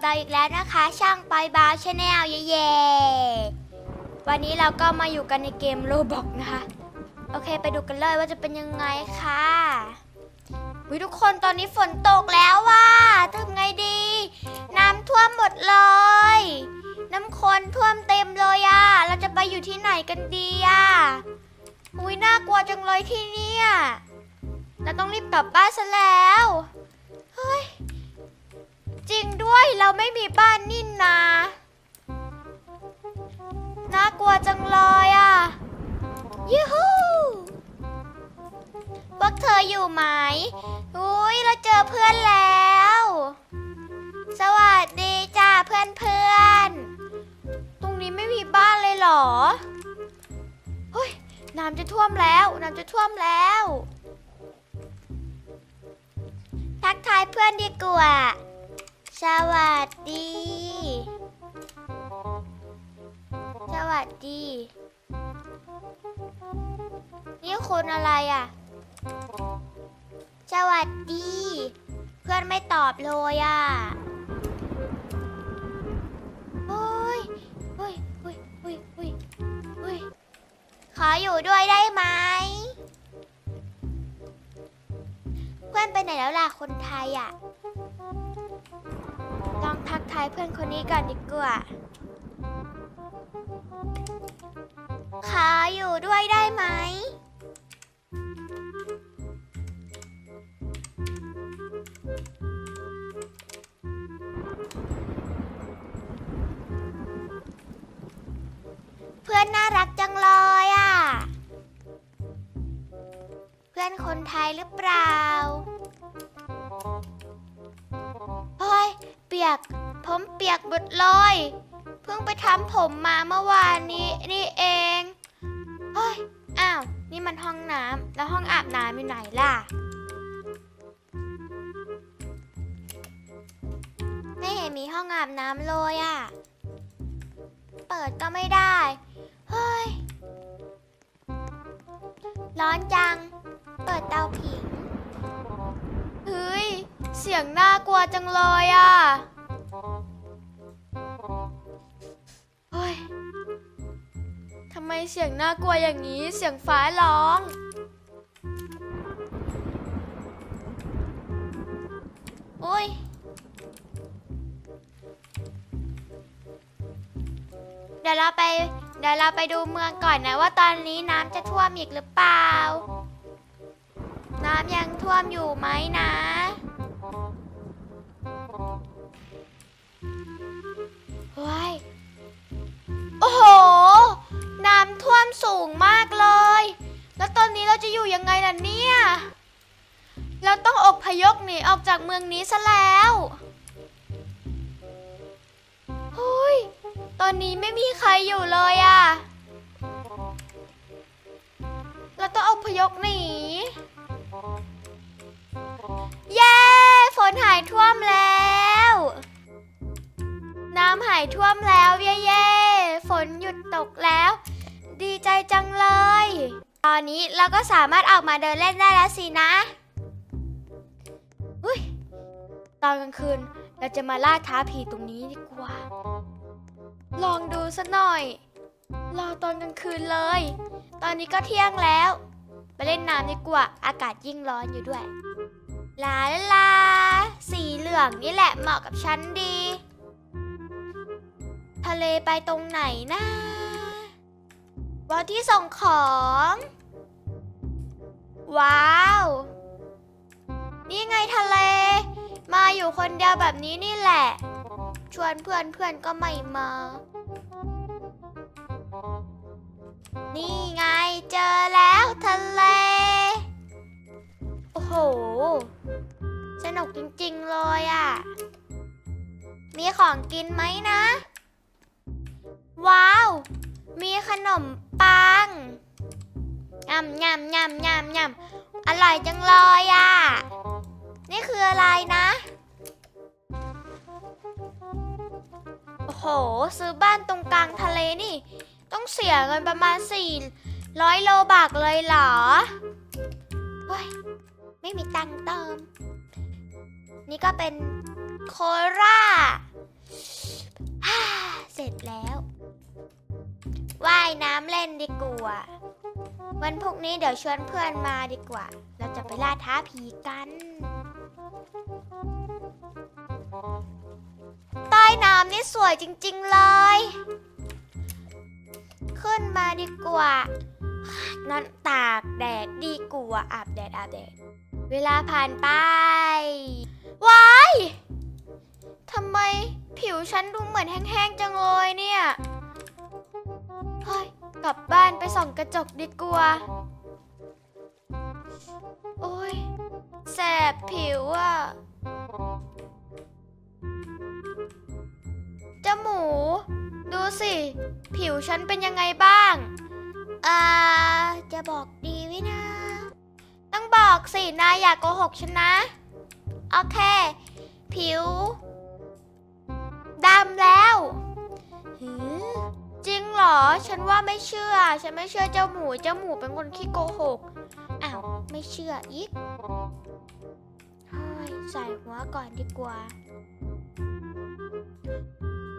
กับเราอีกแล้วนะคะ ช่างปอยบาวชาแนลเย่ๆวันนี้เราก็มาอยู่กันในเกมโลบอกนะคะ โอเคไปดูกันเลยว่าจะเป็นยังไงค่ะวิทุกคนตอนนี้ฝนตกแล้วว่ะทำไงดี น้ำท่วมหมดเลย น้ำคนท่วมเต็มเลยอะเราจะไปอยู่ที่ไหนกันดีอะอุ้ยน่ากลัวจังเลยที่เนี่ยเราต้องรีบกลับบ้านซะแล้ว เฮ้ย จริงด้วยเราไม่มีบ้านนี่นาน่ากลัวจังเลยอะยูฮูพวกเธออยู่ไหมอุ้ยเราเจอเพื่อนแล้ว สวัสดีจ้าเพื่อนเพื่อนตรงนี้ไม่มีบ้านเลยเหรอเฮ้ยน้ำจะท่วมแล้วน้ำจะท่วมแล้ว ทักทายเพื่อนดีกว่า สวัสดี สวัสดี นี่คนอะไรอะ สวัสดี เพื่อนไม่ตอบเลยอะโอ้ยเฮ้ยเฮ้ยเฮ้ยเฮ้ยเฮ้ยขออยู่ด้วยได้ไหม เพื่อนไปไหนแล้วล่ะคนไทยอะ ทักทายเพื่อนคนนี้ก่อนดีกว่าขออยู่ด้วยได้ไหม เพื่อนน่ารักจังเลยอะ เพื่อนคนไทยหรือเปล่า เปียกหมดเลย เพิ่งไปทำผมมาเมื่อวานนี้นี่เองเฮ้ยอ้าว นี่มันห้องน้ำแล้วห้องอาบน้ำอยู่ไหนล่ะ ไม่เห็นมีห้องอาบน้ำเลยอะ่ะ เปิดก็ไม่ได้ เฮ้ย ร้อนจัง เปิดเตาผิง เฮ้ย เสียงน่ากลัวจังเลยอะ ไมเสียงน่ากลัวอย่างนี้เสียงฟ้าร้องอุ้ย เดี๋ยวเราไป เดี๋ยวเราไปดูเมืองก่อนนะว่าตอนนี้น้ำจะท่วมอีกหรือเปล่า น้ำยังท่วมอยู่ไหมนะ เราจะอยู่ยังไงล่ะเนี่ย เราต้องอกพยพหนีออกจากเมืองนี้ซะแล้วเฮ้ยตอนนี้ไม่มีใครอยู่เลยอะเราต้องอพยพหนี เย้ ฝนหายท่วมแล้ว น้ำหายท่วมแล้วเย้เย้ฝนหยุดตกแล้ว ดีใจจังเลย ตอนนี้เราก็สามารถออกมาเดินเล่นได้แล้วสินะอุ้ยตอนกลางคืนเราจะมาล่าท้าผีตรงนี้ดีกว่า ลองดูสักหน่อย รอตอนกลางคืนเลย ตอนนี้ก็เที่ยงแล้ว ไปเล่นน้ำดีกว่า อากาศยิ่งร้อนอยู่ด้วย ลาลาลาสีเหลืองนี่แหละเหมาะกับฉันดี ทะเลไปตรงไหนนะ วันที่ส่งของ ว้าว นี่ไงทะเล มาอยู่คนเดียวแบบนี้นี่แหละ ชวนเพื่อนเพื่อนก็ไม่มา นี่ไงเจอแล้วทะเล โอ้โห สนุกจริงๆเลยอะ่ะ มีของกินไหมนะ ว้าว มีขนมปังยำยำยำยำยำอร่อยจังเลยอะ่ะ นี่คืออะไรนะ โอ้โห ซื้อบ้านตรงกลางทะเลนี่ ต้องเสียเงินประมาณ400โลบาทเลยเหรอเฮ้ย ไม่มีตังเติม นี่ก็เป็นโคราฮ่าเสร็จแล้ว ว่ายน้ำเล่นดีกว่า วันพรุ่งนี้เดี๋ยวชวนเพื่อนมาดีกว่า เราจะไปล่าท้าผีกัน ใต้น้ำนี่สวยจริงๆเลย ขึ้นมาดีกว่านอนตากแดดดีกว่าอาบแดดอาบแดด เวลาผ่านไป ว้าย ทำไมผิวฉันดูเหมือนแห้งๆจังเลยเนี่ย ฮ้ยกลับบ้านไปส่องกระจกดีกว่า โอ้ยแสบผิวอะเจ้าหมู ดูสิ ผิวฉันเป็นยังไงบ้าง อ่า จะบอกดีวินะ ต้องบอกสินายอย่ากโกหกฉันนะ โอเค ผิวดำแล้วหือ จริงเหรอ ฉันว่าไม่เชื่อ ฉันไม่เชื่อเจ้าหมู เจ้าหมูเป็นคนขี้โกหก อ้าว ไม่เชื่ออีกเฮ้ยใส่หัวก่อนดีกว่า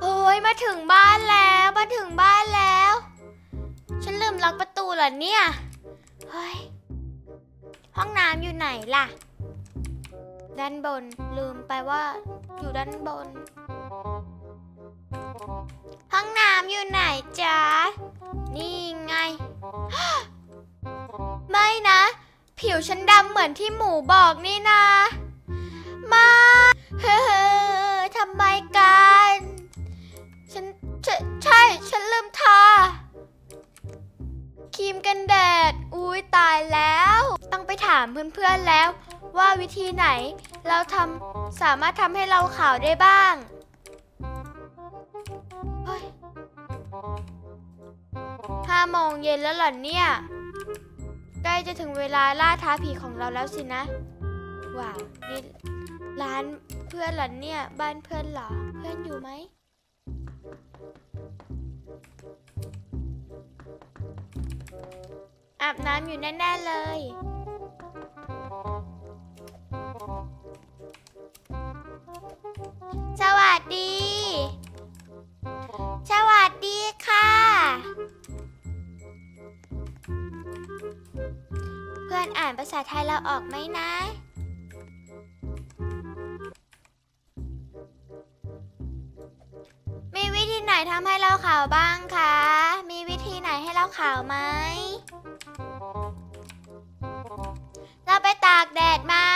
โอ้ยมาถึงบ้านแล้ว มาถึงบ้านแล้ว ฉันลืมล็อกประตูเหรอเนี่ย เฮ้ย ห้องน้ำอยู่ไหนล่ะ ด้านบนลืมไปว่าอยู่ด้านบน ห้องน้ำอยู่ไหนจ๊ะ นี่ไง ไม่นะ ผิวฉันดำเหมือนที่หมูบอกนี่นะมาเฮ้อทำไมกัน ฉันใช่ใช่ฉันลืมทาครีมกันแดด อุ้ยตายแล้ว ต้องไปถามเพื่อนๆแล้ว ว่าวิธีไหนเราทำสามารถทำให้เราขาวได้บ้าง โมงเย็นแล้วเหรอเนี่ย ใกล้จะถึงเวลาล่าท้าผีของเราแล้วสินะ ว้าว นี่ร้านเพื่อนเหรอเนี่ย บ้านเพื่อนเหรอ เพื่อนอยู่ไหม อาบน้ำอยู่แน่ๆเลย สวัสดี สวัสดีค่ะ อ่านภาษาไทยเราออกไหมนะ มีวิธีไหนทำให้เราขาวบ้างคะ มีวิธีไหนให้เราขาวไหม เราไปตากแดดมา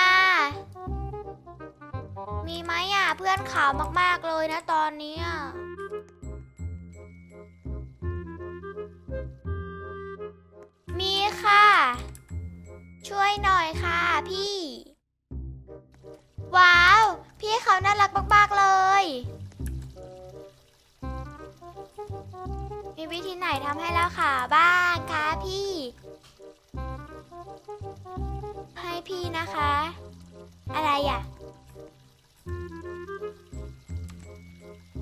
มีไหมอะเพื่อนขาวมากๆเลยนะตอนนี้อะมี ช่วยหน่อยค่ะพี่ ว้าว พี่เขาน่ารักมากๆเลย มีวิธีไหนทำให้เราขาบ้างคะพี่ ให้พี่นะคะ อะไรอะ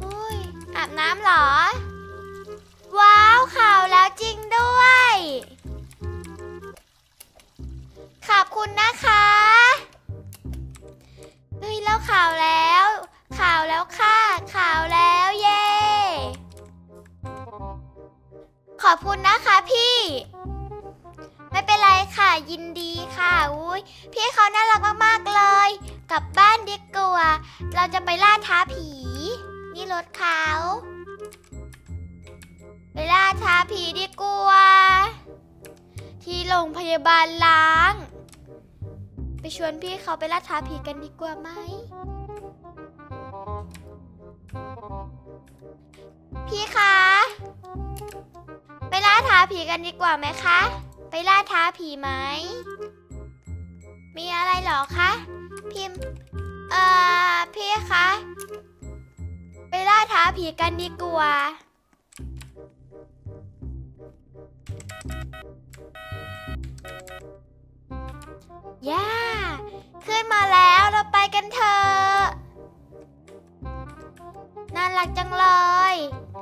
อุ้ยอาบน้ำเหรอ ว้าวขาวแล้ว ท้าผีดีกว่าที่โรงพยาบาลล้าง ไปชวนพี่เขาไปล่าท้าผีกันดีกว่าไหม พี่คะ ไปล่าท้าผีกันดีกว่าไหมคะ ไปล่าท้าผีไหม มีอะไรหรอคะพิมพ์เอ่อ พี่คะ ไปล่าท้าผีกันดีกว่า ย่า ขึ้นมาแล้วเราไปกันเถอะน่ารักจังเลย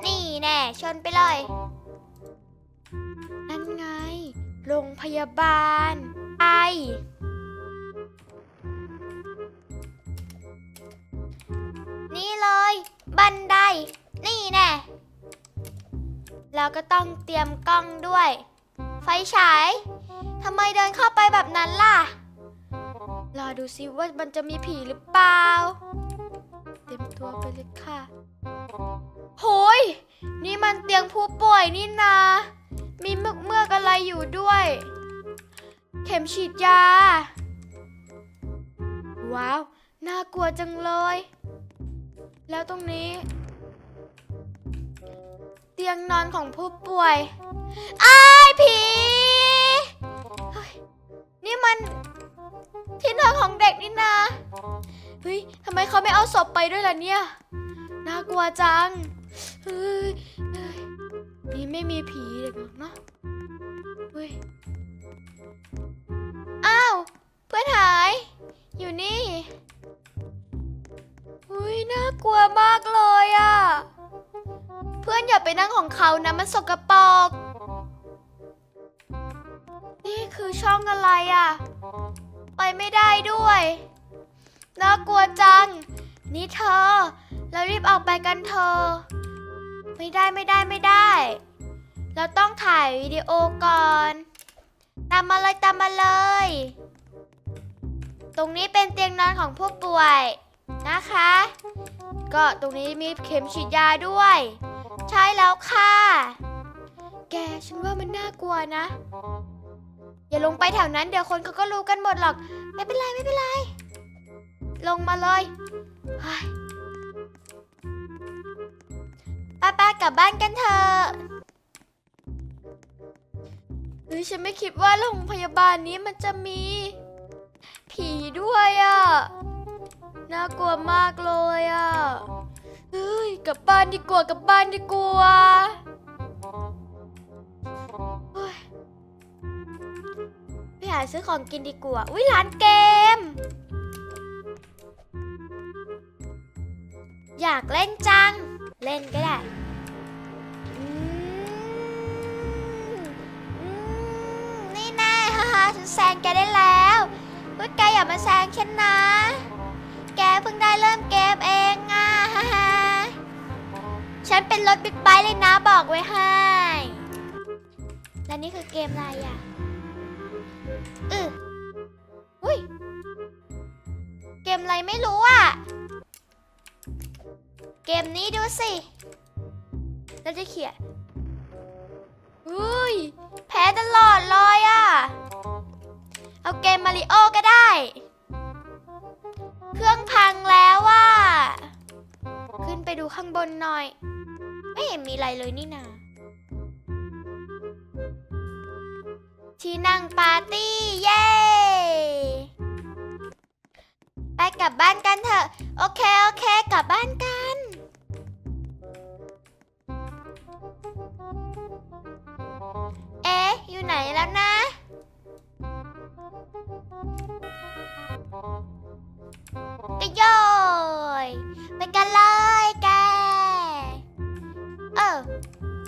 นี่แน่ชนไปเลย นั่นไง โรงพยาบาล ไอ นี่เลย บันได นี่แน่เราก็ต้องเตรียมกล้องด้วย ไฟฉายทำไมเดินเข้าไปแบบนั้นล่ะ รอดูซิว่ามันจะมีผีหรือเปล่า เตรียมตัวไปเลยค่ะ โหย นี่มันเตียงผู้ป่วยนี่นา มีเมือกเมือกอะไรอยู่ด้วย เข็มฉีดยา ว้าว น่ากลัวจังเลย แล้วตรงนี้ เตียงนอนของผู้ป่วยอ้ายผี นี่มัน ที่นอนของเด็กนี่นาเฮ้ยทำไมเขาไม่เอาศพไปด้วยล่ะเนี่ย น่ากลัวจัง เฮ้ยนี่ไม่มีผีเด็กหรอกเนาะเฮ้ย อ้าว เพื่อนหาย อยู่นี่อุ้ย น่ากลัวมากเลยอะเพื่อนอย่าไปนั่งของเขานะมันสกปรกนี่คือช่องอะไรอะ ไปไม่ได้ด้วย น่ากลัวจัง นี่เธอ เรารีบออกไปกันเธอะไม่ได้ไม่ได้ไม่ได้ เราต้องถ่ายวิดีโอก่อน ตามมาเลยตามมาเลย ตรงนี้เป็นเตียงนอนของผู้ป่วยนะคะ ก็ตรงนี้มีเข็มฉีดยาด้วย ใช่แล้วค่ะ แกฉันว่ามันน่ากลัวนะ อย่าลงไปแถวนั้นเดี๋ยวคนเขาก็รู้กันหมดหรอก ไม่เป็นไรไม่เป็นไร ลงมาเลยป้าป้ากลับบ้านกันเถอะเฮ้ยฉันไม่คิดว่าโรงพยาบาลนี้มันจะมี ผีด้วยอะ่ะ น่ากลัวมากเลยอะ่ะ เฮ้ยกลับบ้านดีกว่ากลับบ้านดีกว่า หาซื้อของกินดีกว่า อุ้ยร้านเกม อยากเล่นจัง เล่นก็ได้อืมนี่แน่ฮ่าฮ่าฉันแซงแกได้แล้วเฮ้ยแกอย่ามาแซงฉันนะ แกเพิ่งได้เริ่มเกมเองอะฮ่าฮ่าฉันเป็นรถบิ๊กไบค์เลยนะบอกไว้ให้ และนี่คือเกมอะไรอะ ไม่รู้อะ เกมนี้ดูสิเราจะเขียนอุ้ยแพ้ตลอดเลยอะ เอาเกมมาริโอก็ได้ เครื่องพังแล้วว่ะขึ้นไปดูข้างบนหน่อย ไม่เห็นมีอะไรเลยนี่นาที่นั่งปาร์ตี้ เย้ กลับบ้านกันเถอะ โอเค โอเค กลับบ้านกัน เอ๊ะ อยู่ไหนแล้วนะ กระโยยไปกันเลยแก เออ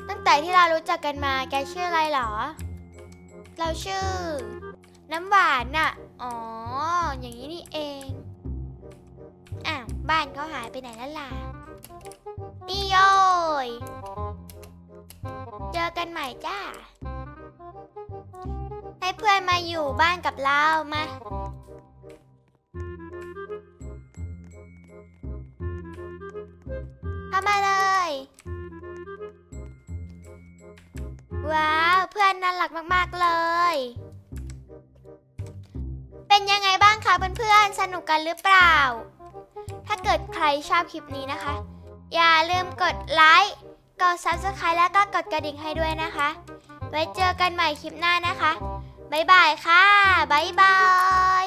ตั้งแต่ที่เรารู้จักกันมา แกชื่ออะไรเหรอ เราชื่อ น้ำหวานน่ะ อ๋อ อย่างนี้นี่เอง บ้านเขาหายไปไหนแล้วล่ะ นี่โยยเจอกันใหม่จ้า ให้เพื่อนมาอยู่บ้านกับเรามา เข้ามาเลย ว้าว เพื่อนน่ารักมาก ๆ เลย เป็นยังไงบ้างคะเพื่อนๆ สนุกกันหรือเปล่า ถ้าเกิดใครชอบคลิปนี้นะคะ อย่าลืมกดไลค์กด subscribe แล้วก็กดกระดิ่งให้ด้วยนะคะ ไว้เจอกันใหม่คลิปหน้านะคะบ๊ายบายค่ะบ๊ายบาย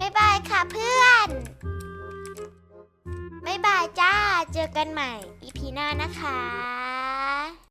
บ๊ายบายค่ะเพื่อนบ๊ายบายจ้าเจอกันใหม่ EP หน้านะคะ